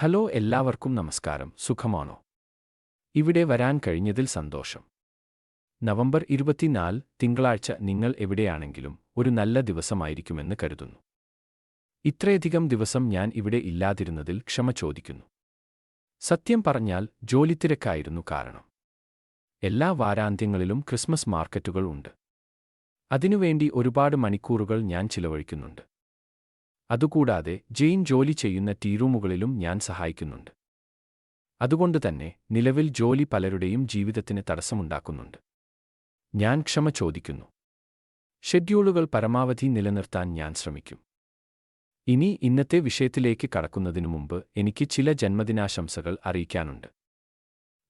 Hello എല്ലാവർക്കും നമസ്കാരം. സുഖമാണോ? ഇവിടെ വരാൻ കഴിഞ്ഞതിൽ സന്തോഷം. നവംബർ ഇരുപത്തിനാല് തിങ്കളാഴ്ച നിങ്ങൾ എവിടെയാണെങ്കിലും ഒരു നല്ല ദിവസമായിരിക്കുമെന്ന് കരുതുന്നു. ഇത്രയധികം ദിവസം ഞാൻ ഇവിടെ ഇല്ലാതിരുന്നതിൽ ക്ഷമ ചോദിക്കുന്നു. സത്യം പറഞ്ഞാൽ ജോലിത്തിരക്കായിരുന്നു കാരണം. എല്ലാ വാരാന്ത്യങ്ങളിലും ക്രിസ്മസ് മാർക്കറ്റുകൾ ഉണ്ട്. അതിനുവേണ്ടി ഒരുപാട് മണിക്കൂറുകൾ ഞാൻ ചിലവഴിക്കുന്നുണ്ട്. അതുകൂടാതെ ജെയിൻ ജോലി ചെയ്യുന്ന ടീറൂമുകളിലും ഞാൻ സഹായിക്കുന്നുണ്ട്. അതുകൊണ്ട് തന്നെ നിലവിൽ ജോലി പലരുടെയും ജീവിതത്തിന് തടസ്സമുണ്ടാക്കുന്നുണ്ട്. ഞാൻ ക്ഷമ ചോദിക്കുന്നു. ഷെഡ്യൂളുകൾ പരമാവധി നിലനിർത്താൻ ഞാൻ ശ്രമിക്കും. ഇനി ഇന്നത്തെ വിഷയത്തിലേക്ക് കടക്കുന്നതിനു മുമ്പ് എനിക്ക് ചില ജന്മദിനാശംസകൾ അറിയിക്കാനുണ്ട്.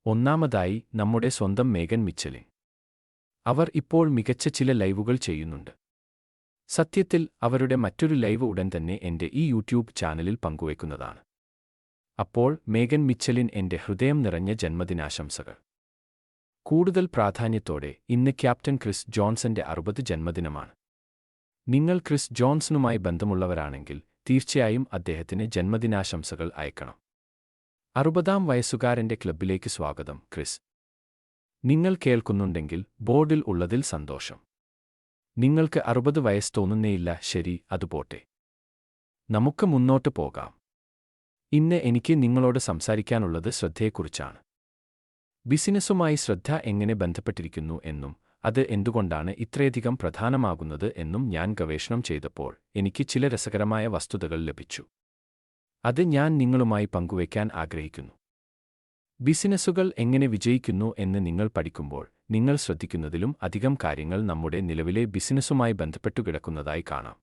ഒന്നാമതായി നമ്മുടെ സ്വന്തം മേഗൻ മിച്ചലിൻ. അവർ ഇപ്പോൾ മികച്ച ചില ലൈവുകൾ ചെയ്യുന്നുണ്ട്. സത്യത്തിൽ അവരുടെ മറ്റൊരു ലൈവ് ഉടൻ തന്നെ എന്റെ ഈ യൂട്യൂബ് ചാനലിൽ പങ്കുവയ്ക്കുന്നതാണ്. അപ്പോൾ മേഗൻ മിച്ചലിൻ എന്റെ ഹൃദയം നിറഞ്ഞ ജന്മദിനാശംസകൾ. കൂടുതൽ പ്രാധാന്യത്തോടെ ഇന്ന് ക്യാപ്റ്റൻ ക്രിസ് ജോൺസന്റെ അറുപത് ജന്മദിനമാണ്. നിങ്ങൾ ക്രിസ് ജോൺസണുമായി ബന്ധമുള്ളവരാണെങ്കിൽ തീർച്ചയായും അദ്ദേഹത്തിന് ജന്മദിനാശംസകൾ അയക്കണം. അറുപതാം വയസ്സുകാരന്റെ ക്ലബിലേക്ക് സ്വാഗതം ക്രിസ്. നിങ്ങൾ കേൾക്കുന്നുണ്ടെങ്കിൽ ബോർഡിൽ ഉള്ളതിൽ സന്തോഷം. നിങ്ങൾക്ക് അറുപത് വയസ്സ് തോന്നുന്നേയില്ല ശരി അതുപോട്ടെ നമുക്ക് മുന്നോട്ട് പോകാം. ഇന്ന് എനിക്ക് നിങ്ങളോട് സംസാരിക്കാനുള്ളത് ശ്രദ്ധയെക്കുറിച്ചാണ്. ബിസിനസ്സുമായി ശ്രദ്ധ എങ്ങനെ ബന്ധപ്പെട്ടിരിക്കുന്നു എന്നും അത് എന്തുകൊണ്ടാണ് ഇത്രയധികം പ്രധാനമാകുന്നത് എന്നും ഞാൻ ഗവേഷണം ചെയ്തപ്പോൾ എനിക്ക് ചില രസകരമായ വസ്തുതകൾ ലഭിച്ചു. അത് ഞാൻ നിങ്ങളുമായി പങ്കുവയ്ക്കാൻ ആഗ്രഹിക്കുന്നു. ബിസിനസ്സുകൾ എങ്ങനെ വിജയിക്കുന്നു എന്ന് നിങ്ങൾ പഠിക്കുമ്പോൾ നിങ്ങൾ ശ്രദ്ധിക്കുന്നതിലും അധികം കാര്യങ്ങൾ നമ്മുടെ നിലവിലെ ബിസിനസ്സുമായി ബന്ധപ്പെട്ടു കിടക്കുന്നതായി കാണാം.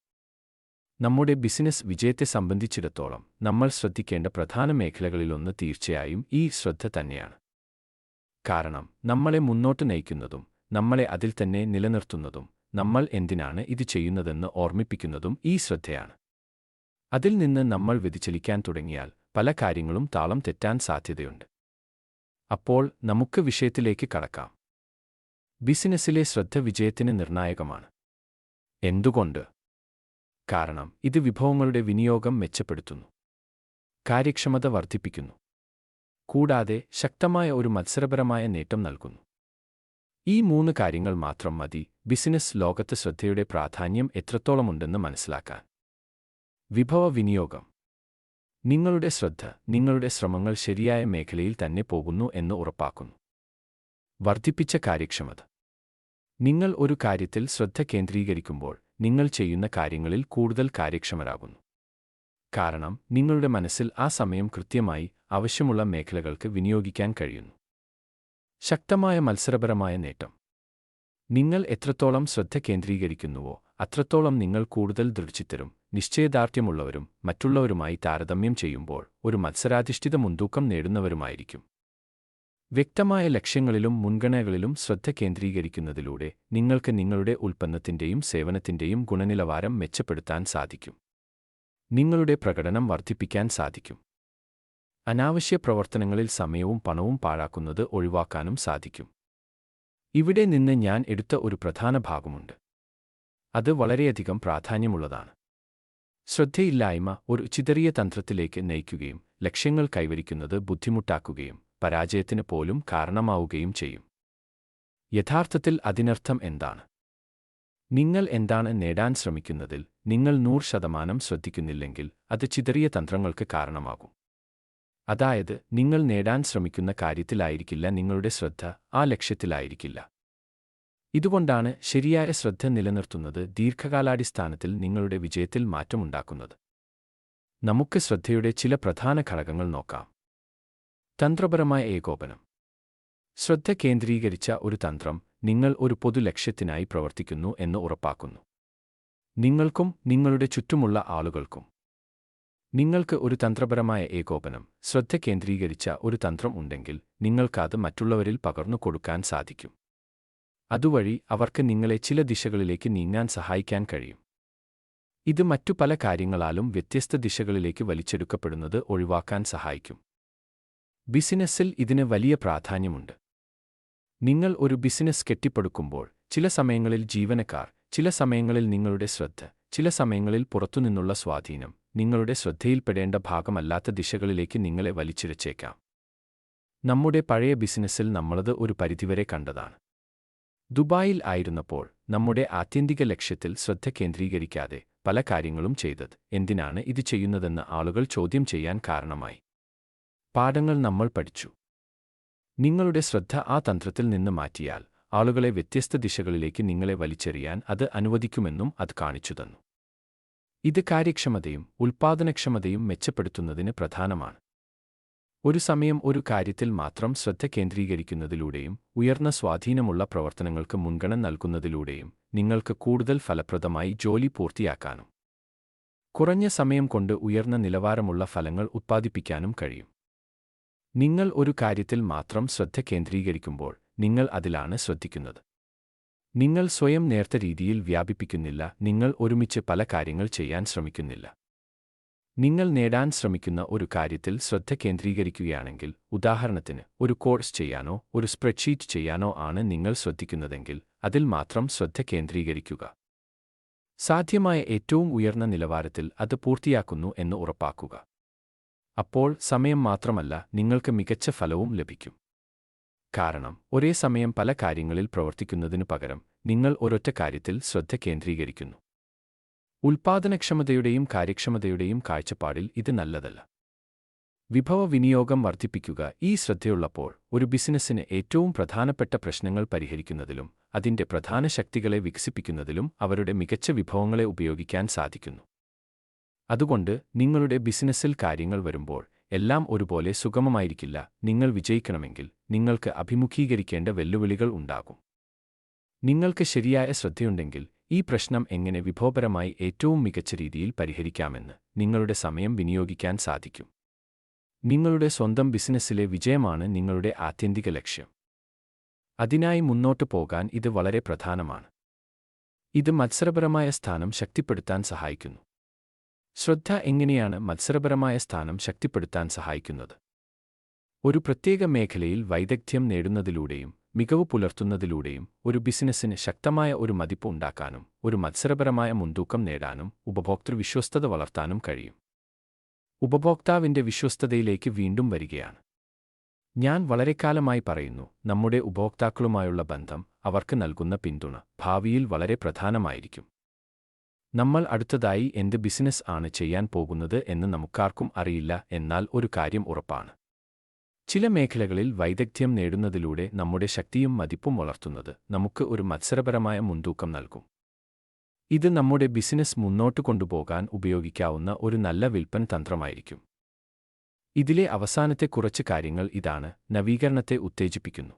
നമ്മുടെ ബിസിനസ് വിജയത്തെ സംബന്ധിച്ചിടത്തോളം നമ്മൾ ശ്രദ്ധിക്കേണ്ട പ്രധാന മേഖലകളിലൊന്ന് തീർച്ചയായും ഈ ശ്രദ്ധ തന്നെയാണ്. കാരണം നമ്മളെ മുന്നോട്ട് നയിക്കുന്നതും നമ്മളെ അതിൽ തന്നെ നിലനിർത്തുന്നതും നമ്മൾ എന്തിനാണ് ഇത് ചെയ്യുന്നതെന്ന് ഓർമ്മിപ്പിക്കുന്നതും ഈ ശ്രദ്ധയാണ്. അതിൽ നിന്ന് നമ്മൾ വ്യതിചലിക്കാൻ തുടങ്ങിയാൽ പല കാര്യങ്ങളും താളം തെറ്റാൻ സാധ്യതയുണ്ട്. അപ്പോൾ നമുക്ക് വിഷയത്തിലേക്ക് കടക്കാം. ബിസിനസ്സിലെ ശ്രദ്ധ വിജയത്തിന് നിർണായകമാണ്. എന്തുകൊണ്ട്? കാരണം ഇത് വിഭവങ്ങളുടെ വിനിയോഗം മെച്ചപ്പെടുത്തുന്നു. കാര്യക്ഷമത വർദ്ധിപ്പിക്കുന്നു. കൂടാതെ ശക്തമായ ഒരു മത്സരപരമായ നേട്ടം നൽകുന്നു. ഈ മൂന്ന് കാര്യങ്ങൾ മാത്രം മതി ബിസിനസ് ലോകത്ത് ശ്രദ്ധയുടെ പ്രാധാന്യം എത്രത്തോളമുണ്ടെന്ന് മനസ്സിലാക്കാൻ. വിഭവ വിനിയോഗം. നിങ്ങളുടെ ശ്രദ്ധ നിങ്ങളുടെ ശ്രമങ്ങൾ ശരിയായ മേഖലയിൽ തന്നെ പോകുന്നു എന്ന് ഉറപ്പാക്കുന്നു. വർദ്ധിപ്പിച്ച കാര്യക്ഷമത. നിങ്ങൾ ഒരു കാര്യത്തിൽ ശ്രദ്ധ കേന്ദ്രീകരിക്കുമ്പോൾ നിങ്ങൾ ചെയ്യുന്ന കാര്യങ്ങളിൽ കൂടുതൽ കാര്യക്ഷമരാകുന്നു. കാരണം നിങ്ങളുടെ മനസ്സിൽ ആ സമയം കൃത്യമായി ആവശ്യമുള്ള മേഖലകൾക്ക് വിനിയോഗിക്കാൻ കഴിയുന്നു. ശക്തമായ മത്സരപരമായ നേട്ടം. നിങ്ങൾ എത്രത്തോളം ശ്രദ്ധ കേന്ദ്രീകരിക്കുന്നുവോ അത്രത്തോളം നിങ്ങൾ കൂടുതൽ ദൃഢിച്ചിത്തരും നിശ്ചയദാർഢ്യമുള്ളവരും മറ്റുള്ളവരുമായി താരതമ്യം ചെയ്യുമ്പോൾ ഒരു മത്സരാധിഷ്ഠിത മുൻതൂക്കം നേടുന്നവരുമായിരിക്കും. വ്യക്തമായ ലക്ഷ്യങ്ങളിലും മുൻഗണനകളിലും ശ്രദ്ധ കേന്ദ്രീകരിക്കുന്നതിലൂടെ നിങ്ങൾക്ക് നിങ്ങളുടെ ഉൽപ്പന്നത്തിന്റെയും സേവനത്തിന്റെയും ഗുണനിലവാരം മെച്ചപ്പെടുത്താൻ സാധിക്കും. നിങ്ങളുടെ പ്രകടനം വർദ്ധിപ്പിക്കാൻ സാധിക്കും. അനാവശ്യ പ്രവർത്തനങ്ങളിൽ സമയവും പണവും പാഴാക്കുന്നത് ഒഴിവാക്കാനും സാധിക്കും. ഇവിടെ നിന്ന് ഞാൻ എടുത്ത ഒരു പ്രധാന ഭാഗമുണ്ട്. അത് വളരെയധികം പ്രാധാന്യമുള്ളതാണ്. ശ്രദ്ധയില്ലായ്മ ഒരു ചിതറിയ തന്ത്രത്തിലേക്ക് നയിക്കുകയും ലക്ഷ്യങ്ങൾ കൈവരിക്കുന്നത് ബുദ്ധിമുട്ടാക്കുകയും പരാജയത്തിന് പോലും കാരണമാവുകയും ചെയ്യും. യഥാർത്ഥത്തിൽ അതിനർത്ഥം എന്താണ്? നിങ്ങൾ എന്താണ് നേടാൻ ശ്രമിക്കുന്നതിൽ നിങ്ങൾ നൂറ് ശതമാനം ശ്രദ്ധിക്കുന്നില്ലെങ്കിൽ അത് ചിതറിയ തന്ത്രങ്ങൾക്ക് കാരണമാകും. അതായത് നിങ്ങൾ നേടാൻ ശ്രമിക്കുന്ന കാര്യത്തിലായിരിക്കില്ല നിങ്ങളുടെ ശ്രദ്ധ ആ ലക്ഷ്യത്തിലായിരിക്കില്ല. ഇതുകൊണ്ടാണ് ശരിയായ ശ്രദ്ധ നിലനിർത്തുന്നത് ദീർഘകാലാടിസ്ഥാനത്തിൽ നിങ്ങളുടെ വിജയത്തിൽ മാറ്റമുണ്ടാക്കുന്നത്. നമുക്ക് ശ്രദ്ധയുടെ ചില പ്രധാന ഘടകങ്ങൾ നോക്കാം. തന്ത്രപരമായ ഏകോപനം. ശ്രദ്ധ കേന്ദ്രീകരിച്ച ഒരു തന്ത്രം നിങ്ങൾ ഒരു പൊതു ലക്ഷ്യത്തിനായി പ്രവർത്തിക്കുന്നു എന്ന് ഉറപ്പാക്കുന്നു. നിങ്ങൾക്കും നിങ്ങളുടെ ചുറ്റുമുള്ള ആളുകൾക്കും. നിങ്ങൾക്ക് ഒരു തന്ത്രപരമായ ഏകോപനം ശ്രദ്ധ കേന്ദ്രീകരിച്ച ഒരു തന്ത്രം ഉണ്ടെങ്കിൽ നിങ്ങൾക്കത് മറ്റുള്ളവരിൽ പകർന്നു കൊടുക്കാൻ സാധിക്കും. അതുവഴി അവർക്ക് നിങ്ങളെ ചില ദിശകളിലേക്ക് നീങ്ങാൻ സഹായിക്കാൻ കഴിയും. ഇത് മറ്റു പല കാര്യങ്ങളാലും വ്യത്യസ്ത ദിശകളിലേക്ക് വലിച്ചെടുക്കപ്പെടുന്നത് ഒഴിവാക്കാൻ സഹായിക്കും. ബിസിനസ്സിൽ ഇതിന് വലിയ പ്രാധാന്യമുണ്ട്. നിങ്ങൾ ഒരു ബിസിനസ് കെട്ടിപ്പടുക്കുമ്പോൾ ചില സമയങ്ങളിൽ ജീവനക്കാർ ചില സമയങ്ങളിൽ നിങ്ങളുടെ ശ്രദ്ധ ചില സമയങ്ങളിൽ പുറത്തുനിന്നുള്ള സ്വാധീനം നിങ്ങളുടെ ശ്രദ്ധയിൽപ്പെടേണ്ട ഭാഗമല്ലാത്ത ദിശകളിലേക്ക് നിങ്ങളെ വലിച്ചിരച്ചേക്കാം നമ്മുടെ പഴയ ബിസിനസ്സിൽ നമ്മളത് ഒരു പരിധിവരെ കണ്ടതാണ്. ദുബായിൽ ആയിരുന്നപ്പോൾ നമ്മുടെ ആത്യന്തിക ലക്ഷ്യത്തിൽ ശ്രദ്ധ കേന്ദ്രീകരിക്കാതെ പല കാര്യങ്ങളും ചെയ്തത് എന്തിനാണ് ഇത് ചെയ്യുന്നതെന്ന് ആളുകൾ ചോദ്യം ചെയ്യാൻ കാരണമായി. പാഠങ്ങൾ നമ്മൾ പഠിച്ചു. നിങ്ങളുടെ ശ്രദ്ധ ആ തന്ത്രത്തിൽ നിന്ന് മാറ്റിയാൽ ആളുകളെ വ്യത്യസ്ത ദിശകളിലേക്ക് നിങ്ങളെ വലിച്ചെറിയാൻ അത് അനുവദിക്കുമെന്നും അത് കാണിച്ചു തന്നു. ഇത് കാര്യക്ഷമതയും ഉൽപ്പാദനക്ഷമതയും മെച്ചപ്പെടുത്തുന്നതിന് പ്രധാനമാണ്. ഒരു സമയം ഒരു കാര്യത്തിൽ മാത്രം ശ്രദ്ധ കേന്ദ്രീകരിക്കുന്നതിലൂടെയും ഉയർന്ന സ്വാധീനമുള്ള പ്രവർത്തനങ്ങൾക്ക് മുൻഗണന നൽകുന്നതിലൂടെയും നിങ്ങൾക്ക് കൂടുതൽ ഫലപ്രദമായി ജോലി പൂർത്തിയാക്കാനും കുറഞ്ഞ സമയം കൊണ്ട് ഉയർന്ന നിലവാരമുള്ള ഫലങ്ങൾ ഉത്പാദിപ്പിക്കാനും കഴിയും. നിങ്ങൾ ഒരു കാര്യത്തിൽ മാത്രം ശ്രദ്ധ കേന്ദ്രീകരിക്കുമ്പോൾ നിങ്ങൾ അതിലാണ് ശ്രദ്ധിക്കുന്നത്. നിങ്ങൾ സ്വയം നേർത്ത രീതിയിൽ വ്യാപിപ്പിക്കുന്നില്ല നിങ്ങൾ ഒരുമിച്ച് പല കാര്യങ്ങൾ ചെയ്യാൻ ശ്രമിക്കുന്നില്ല. നിങ്ങൾ നേടാൻ ശ്രമിക്കുന്ന ഒരു കാര്യത്തിൽ ശ്രദ്ധ കേന്ദ്രീകരിക്കുകയാണെങ്കിൽ ഉദാഹരണത്തിന് ഒരു കോഴ്സ് ചെയ്യാനോ ഒരു സ്പ്രെഡ്ഷീറ്റ് ചെയ്യാനോ ആണ് നിങ്ങൾ ശ്രദ്ധിക്കുന്നതെങ്കിൽ അതിൽ മാത്രം ശ്രദ്ധ കേന്ദ്രീകരിക്കുക. സാധ്യമായ ഏറ്റവും ഉയർന്ന നിലവാരത്തിൽ അത് പൂർത്തിയാക്കുന്നു എന്ന് ഉറപ്പാക്കുക. അപ്പോൾ സമയം മാത്രമല്ല നിങ്ങൾക്ക് മികച്ച ഫലവും ലഭിക്കും. കാരണം ഒരേ സമയം പല കാര്യങ്ങളിൽ പ്രവർത്തിക്കുന്നതിനു പകരം നിങ്ങൾ ഒരൊറ്റ കാര്യത്തിൽ ശ്രദ്ധ കേന്ദ്രീകരിക്കുന്നു. ഉൽപാദനക്ഷമതയുടെയും കാര്യക്ഷമതയുടെയും കാഴ്ചപ്പാടിൽ ഇത് നല്ലതല്ല. വിഭവ വിനിയോഗം വർദ്ധിപ്പിക്കുക ഈ ശ്രദ്ധയുള്ളപ്പോൾ ഒരു ബിസിനസ്സിന് ഏറ്റവും പ്രധാനപ്പെട്ട പ്രശ്നങ്ങൾ പരിഹരിക്കുന്നതിലും അതിന്റെ പ്രധാന ശക്തികളെ വികസിപ്പിക്കുന്നതിലും അവരുടെ മികച്ച വിഭവങ്ങളെ ഉപയോഗിക്കാൻ സാധിക്കുന്നു. അതുകൊണ്ട് നിങ്ങളുടെ ബിസിനസ്സിൽ കാര്യങ്ങൾ വരുമ്പോൾ എല്ലാം ഒരുപോലെ സുഗമമായിരിക്കില്ല. നിങ്ങൾ വിജയിക്കണമെങ്കിൽ നിങ്ങൾക്ക് അഭിമുഖീകരിക്കേണ്ട വെല്ലുവിളികൾ ഉണ്ടാകും. നിങ്ങൾക്ക് ശരിയായ ശ്രദ്ധയുണ്ടെങ്കിൽ ഈ പ്രശ്നം എങ്ങനെ വിഭവപരമായി ഏറ്റവും മികച്ച രീതിയിൽ പരിഹരിക്കാമെന്ന് നിങ്ങളുടെ സമയം വിനിയോഗിക്കാൻ സാധിക്കും. നിങ്ങളുടെ സ്വന്തം ബിസിനസ്സിലെ വിജയമാണ് നിങ്ങളുടെ ആത്യന്തിക ലക്ഷ്യം. അതിനായി മുന്നോട്ടു പോകാൻ ഇത് വളരെ പ്രധാനമാണ്. ഇത് മത്സരപരമായ സ്ഥാനം ശക്തിപ്പെടുത്താൻ സഹായിക്കുന്നു. ശ്രദ്ധ എങ്ങനെയാണ് മത്സരപരമായ സ്ഥാനം ശക്തിപ്പെടുത്താൻ സഹായിക്കുന്നത്? ഒരു പ്രത്യേക മേഖലയിൽ വൈദഗ്ധ്യം നേടുന്നതിലൂടെയും മികവ് പുലർത്തുന്നതിലൂടെയും ഒരു ബിസിനസ്സിന് ശക്തമായ ഒരു മതിപ്പ് ഉണ്ടാക്കാനും ഒരു മത്സരപരമായ മുൻതൂക്കം നേടാനും ഉപഭോക്തൃ വിശ്വസ്തത വളർത്താനും കഴിയും. ഉപഭോക്താവിന്റെ വിശ്വസ്തതയിലേക്ക് വീണ്ടും വരികയാണ്. ഞാൻ വളരെക്കാലമായി പറയുന്നു നമ്മുടെ ഉപഭോക്താക്കളുമായുള്ള ബന്ധം അവർക്ക് നൽകുന്ന പിന്തുണ ഭാവിയിൽ വളരെ പ്രധാനമായിരിക്കും. നമ്മൾ അടുത്തതായി എന്ത് ബിസിനസ് ആണ് ചെയ്യാൻ പോകുന്നത് എന്ന് നമുക്കാർക്കും അറിയില്ല എന്നാൽ ഒരു കാര്യം ഉറപ്പാണ്. ചില മേഖലകളിൽ വൈദഗ്ധ്യം നേടുന്നതിലൂടെ നമ്മുടെ ശക്തിയും മതിപ്പും വളർത്തുന്നത് നമുക്ക് ഒരു മത്സരപരമായ മുൻതൂക്കം നൽകും. ഇത് നമ്മുടെ ബിസിനസ് മുന്നോട്ട് കൊണ്ടുപോകാൻ ഉപയോഗിക്കാവുന്ന ഒരു നല്ല വിൽപ്പന തന്ത്രമായിരിക്കും. ഇതിലെ അവസാനത്തെ കുറച്ച് കാര്യങ്ങൾ ഇതാണ് നവീകരണത്തെ ഉത്തേജിപ്പിക്കുന്നു.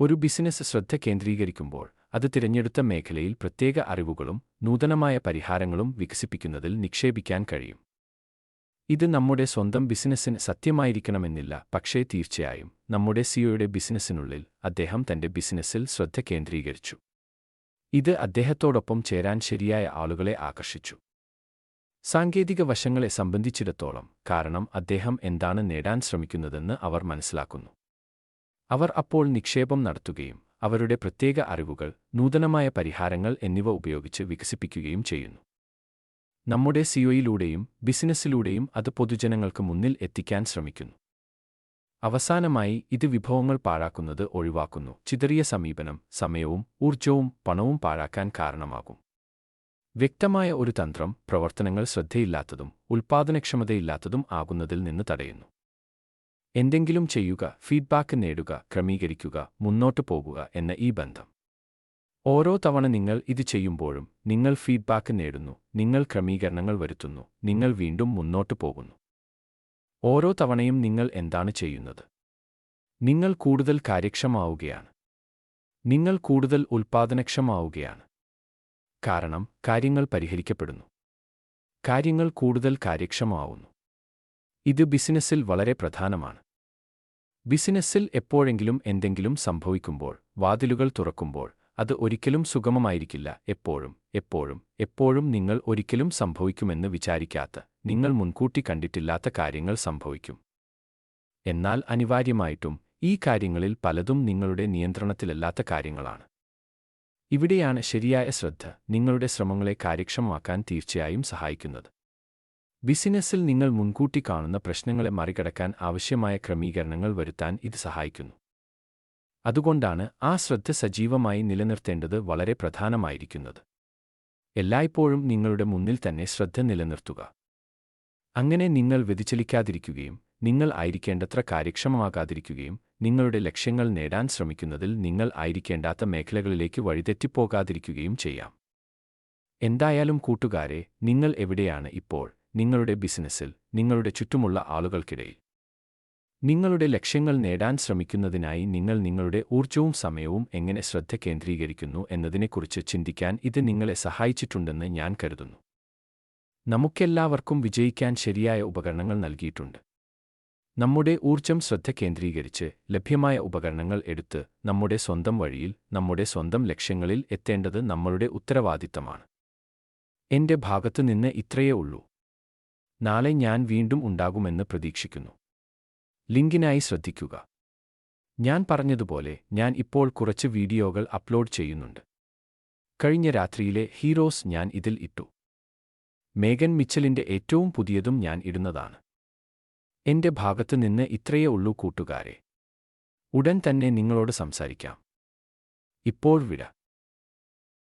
ഒരു ബിസിനസ് ശ്രദ്ധ കേന്ദ്രീകരിക്കുമ്പോൾ അത് തിരഞ്ഞെടുത്ത മേഖലയിൽ പ്രത്യേക അറിവുകളും നൂതനമായ പരിഹാരങ്ങളും വികസിപ്പിക്കുന്നതിൽ നിക്ഷേപിക്കാൻ കഴിയും. ഇത് നമ്മുടെ സ്വന്തം ബിസിനസ്സിന് സത്യമായിരിക്കണമെന്നില്ല പക്ഷേ തീർച്ചയായും നമ്മുടെ സിഒയുടെ ബിസിനസ്സിനുള്ളിൽ അദ്ദേഹം തന്റെ ബിസിനസ്സിൽ ശ്രദ്ധ കേന്ദ്രീകരിച്ചു. ഇത് അദ്ദേഹത്തോടൊപ്പം ചേരാൻ ശരിയായ ആളുകളെ ആകർഷിച്ചു. സാങ്കേതിക വശങ്ങളെ സംബന്ധിച്ചിടത്തോളം കാരണം അദ്ദേഹം എന്താണ് നേടാൻ ശ്രമിക്കുന്നതെന്ന് അവർ മനസ്സിലാക്കുന്നു. അവർ അപ്പോൾ നിക്ഷേപം നടത്തുകയും അവരുടെ പ്രത്യേക അറിവുകൾ നൂതനമായ പരിഹാരങ്ങൾ എന്നിവ ഉപയോഗിച്ച് വികസിപ്പിക്കുകയും ചെയ്യുന്നു. നമ്മുടെ സിഒയിലൂടെയും ബിസിനസ്സിലൂടെയും അത് പൊതുജനങ്ങൾക്ക് മുന്നിൽ എത്തിക്കാൻ ശ്രമിക്കുന്നു. അവസാനമായി ഇത് വിഭവങ്ങൾ പാഴാക്കുന്നത് ഒഴിവാക്കുന്നു. ചിതറിയ സമീപനം സമയവും ഊർജവും പണവും പാഴാക്കാൻ കാരണമാകും. വ്യക്തമായ ഒരു തന്ത്രം പ്രവർത്തനങ്ങൾ ശ്രദ്ധയില്ലാത്തതും ഉൽപ്പാദനക്ഷമതയില്ലാത്തതും ആകുന്നതിൽ നിന്ന് തടയുന്നു. എന്തെങ്കിലും ചെയ്യുക ഫീഡ്ബാക്ക് നേടുക ക്രമീകരിക്കുക മുന്നോട്ട് പോകുക എന്ന ഈ ബന്ധം. ഓരോ തവണ നിങ്ങൾ ഇത് ചെയ്യുമ്പോഴും നിങ്ങൾ ഫീഡ്ബാക്ക് നേടുന്നു നിങ്ങൾ ക്രമീകരണങ്ങൾ വരുത്തുന്നു നിങ്ങൾ വീണ്ടും മുന്നോട്ട് പോകുന്നു. ഓരോ തവണയും നിങ്ങൾ എന്താണ് ചെയ്യുന്നത്? നിങ്ങൾ കൂടുതൽ കാര്യക്ഷമാവുകയാണ് നിങ്ങൾ കൂടുതൽ ഉൽപ്പാദനക്ഷമാവുകയാണ് കാരണം കാര്യങ്ങൾ പരിഹരിക്കപ്പെടുന്നു. കാര്യങ്ങൾ കൂടുതൽ കാര്യക്ഷമമാവുന്നു. ഇത് ബിസിനസ്സിൽ വളരെ പ്രധാനമാണ്. ബിസിനസ്സിൽ എപ്പോഴെങ്കിലും എന്തെങ്കിലും സംഭവിക്കുമ്പോൾ വാതിലുകൾ തുറക്കുമ്പോൾ അത് ഒരിക്കലും സുഗമമായിരിക്കില്ല. എപ്പോഴും എപ്പോഴും എപ്പോഴും നിങ്ങൾ ഒരിക്കലും സംഭവിക്കുമെന്ന് വിചാരിക്കാത്ത നിങ്ങൾ മുൻകൂട്ടി കണ്ടിട്ടില്ലാത്ത കാര്യങ്ങൾ സംഭവിക്കും. എന്നാൽ അനിവാര്യമായിട്ടും ഈ കാര്യങ്ങളിൽ പലതും നിങ്ങളുടെ നിയന്ത്രണത്തിലല്ലാത്ത കാര്യങ്ങളാണ്. ഇവിടെയാണ് ശരിയായ ശ്രദ്ധ നിങ്ങളുടെ ശ്രമങ്ങളെ കാര്യക്ഷമമാക്കാൻ തീർച്ചയായും സഹായിക്കുന്നത്. ബിസിനസ്സിൽ നിങ്ങൾ മുൻകൂട്ടി കാണുന്ന പ്രശ്നങ്ങളെ മറികടക്കാൻ ആവശ്യമായ ക്രമീകരണങ്ങൾ വരുത്താൻ ഇത് സഹായിക്കുന്നു. അതുകൊണ്ടാണ് ആ ശ്രദ്ധ സജീവമായി നിലനിർത്തേണ്ടത് വളരെ പ്രധാനമായിരിക്കുന്നത്. എല്ലായ്പ്പോഴും നിങ്ങളുടെ മുന്നിൽ തന്നെ ശ്രദ്ധ നിലനിർത്തുക. അങ്ങനെ നിങ്ങൾ വ്യതിചലിക്കാതിരിക്കുകയും നിങ്ങൾ ആയിരിക്കേണ്ടത്ര കാര്യക്ഷമമാകാതിരിക്കുകയും നിങ്ങളുടെ ലക്ഷ്യങ്ങൾ നേടാൻ ശ്രമിക്കുന്നതിൽ നിങ്ങൾ ആയിരിക്കേണ്ടാത്ത മേഖലകളിലേക്ക് വഴിതെറ്റിപ്പോകാതിരിക്കുകയും ചെയ്യാം. എന്തായാലും കൂട്ടുകാരെ നിങ്ങൾ എവിടെയാണ് ഇപ്പോൾ? നിങ്ങളുടെ ബിസിനസ്സിൽ നിങ്ങളുടെ ചുറ്റുമുള്ള ആളുകൾക്കിടയിൽ. നിങ്ങളുടെ ലക്ഷ്യങ്ങൾ നേടാൻ ശ്രമിക്കുന്നതിനായി നിങ്ങൾ നിങ്ങളുടെ ഊർജവും സമയവും എങ്ങനെ ശ്രദ്ധ കേന്ദ്രീകരിക്കുന്നു എന്നതിനെക്കുറിച്ച് ചിന്തിക്കാൻ ഇത് നിങ്ങളെ സഹായിച്ചിട്ടുണ്ടെന്ന് ഞാൻ കരുതുന്നു. നമുക്കെല്ലാവർക്കും വിജയിക്കാൻ ശരിയായ ഉപകരണങ്ങൾ നൽകിയിട്ടുണ്ട്. നമ്മുടെ ഊർജം ശ്രദ്ധ കേന്ദ്രീകരിച്ച് ലഭ്യമായ ഉപകരണങ്ങൾ എടുത്ത് നമ്മുടെ സ്വന്തം വഴിയിൽ നമ്മുടെ സ്വന്തം ലക്ഷ്യങ്ങളിൽ എത്തേണ്ടത് നമ്മളുടെ ഉത്തരവാദിത്തമാണ്. എന്റെ ഭാഗത്തുനിന്ന് ഇത്രയേ ഉള്ളൂ. നാളെ ഞാൻ വീണ്ടും ഉണ്ടാകുമെന്ന് പ്രതീക്ഷിക്കുന്നു. ലിങ്കിനായി ശ്രദ്ധിക്കുക. ഞാൻ പറഞ്ഞതുപോലെ ഞാൻ ഇപ്പോൾ കുറച്ച് വീഡിയോകൾ അപ്ലോഡ് ചെയ്യുന്നുണ്ട്. കഴിഞ്ഞ രാത്രിയിലെ ഹീറോസ് ഞാൻ ഇതിൽ ഇട്ടു. മേഗൻ മിച്ചലിന്റെ ഏറ്റവും പുതിയതും ഞാൻ ഇടുന്നതാണ്. എന്റെ ഭാഗത്തു നിന്ന് ഇത്രയേ ഉള്ളൂ കൂട്ടുകാരെ. ഉടൻ തന്നെ നിങ്ങളോട് സംസാരിക്കാം. ഇപ്പോൾ വിട.